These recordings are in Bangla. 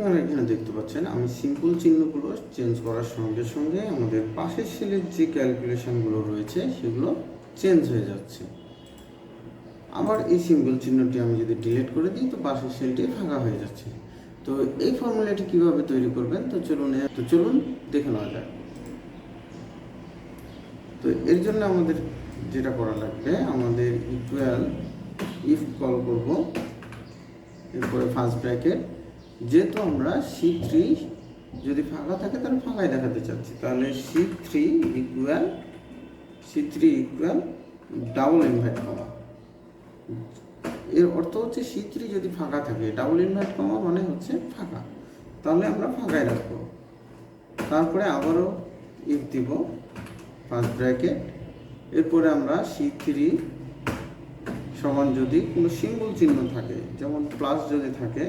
আপনারা এখানে দেখতে পাচ্ছেন, আমি সিম্পল চিহ্নগুলো চেঞ্জ করার সঙ্গে সঙ্গে আমাদের পাশের সেলের যে ক্যালকুলেশনগুলো রয়েছে, সেগুলো চেঞ্জ হয়ে যাচ্ছে। আবার এই সিম্বল চিহ্নটি আমি যদি ডিলিট করে দিই, তো পাশের সেলটি ফাঁকা হয়ে যাচ্ছে। তো এই ফর্মুলাটি কীভাবে তৈরি করবেন? তো চলুন তো চলুন দেখে নেওয়া যাক। তো এর জন্য আমাদের যেটা করা লাগবে, আমাদের ইকুয়াল ইফ কল করব, এরপরে ফার্স্ট ব্র্যাকেট যেহেতু আমরা সি থ্রি যদি ফাঁকা থাকে, তাহলে ফাঁকাই দেখাতে চাচ্ছি। তাহলে C three equal C three equal double invert comma এর অর্থ হচ্ছে সি থ্রি যদি ফাঁকা থাকে ডাবল ইনভার্ট কমা মানে হচ্ছে ফাঁকা। তাহলে আমরা ফাঁকায় রাখব। তারপরে আবারও ইফ দিব ফার্স্ট ব্র্যাকেট এরপরে আমরা সি থ্রি সমান যদি কোনো সিম্বল চিহ্ন থাকে, যেমন প্লাস যদি থাকে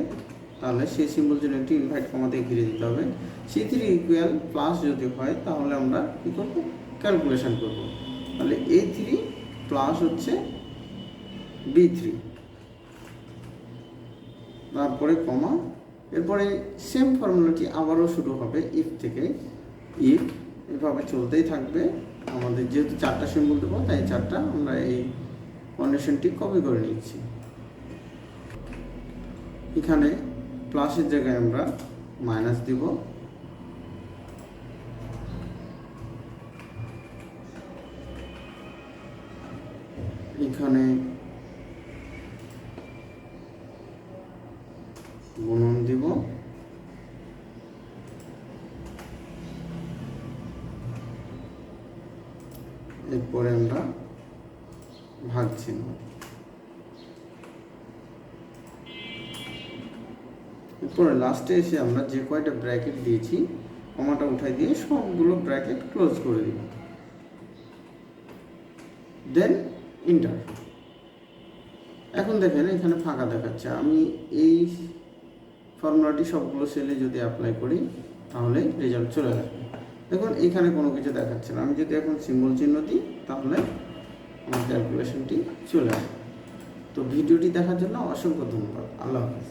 তাহলে সেই সিম্বল চিহ্নটি ইনভাইট কমাতে ঘিরে দিতে হবে। সি থ্রি ইকুয়াল প্লাস যদি হয়, তাহলে আমরা কী করব? ক্যালকুলেশন করব। তাহলে এ থ্রি প্লাস হচ্ছে বি থ্রি তারপরে কমা এরপরে সেম ফর্মুলাটি আবারও শুরু হবে ইফ থেকে। ইফ এভাবে চলতেই থাকবে। আমাদের যেহেতু চারটা সিম্বল দেবো, তাই চারটা আমরা এই কন্ডিশনটি কপি করে নিচ্ছি। এখানে প্লাসের জায়গায় আমরা মাইনাস দিব। এখানে গুণন দিব। এরপরে আমরা ভাগ চিহ্ন এরপরে লাস্টে এসে আমরা যে কয়টা ব্র্যাকেট দিয়েছি কমাটা উঠাই দিয়ে সবগুলো ব্র্যাকেট ক্লোজ করে দিব। দেন ইন্টার এখন দেখেন এখানে ফাঁকা দেখাচ্ছে। আমি এই ফর্মুলাটি সবগুলো সেলে যদি অ্যাপ্লাই করি, তাহলে রেজাল্ট চলে আসবে। দেখুন, এখানে কোনো কিছু দেখাচ্ছে না। আমি যদি এখন সিম্বল চিহ্ন দিই, তাহলে আমার ক্যালকুলেশনটি চলে আসবে। তো ভিডিওটি দেখার জন্য অসংখ্য ধন্যবাদ। আল্লাহ হাফিজ।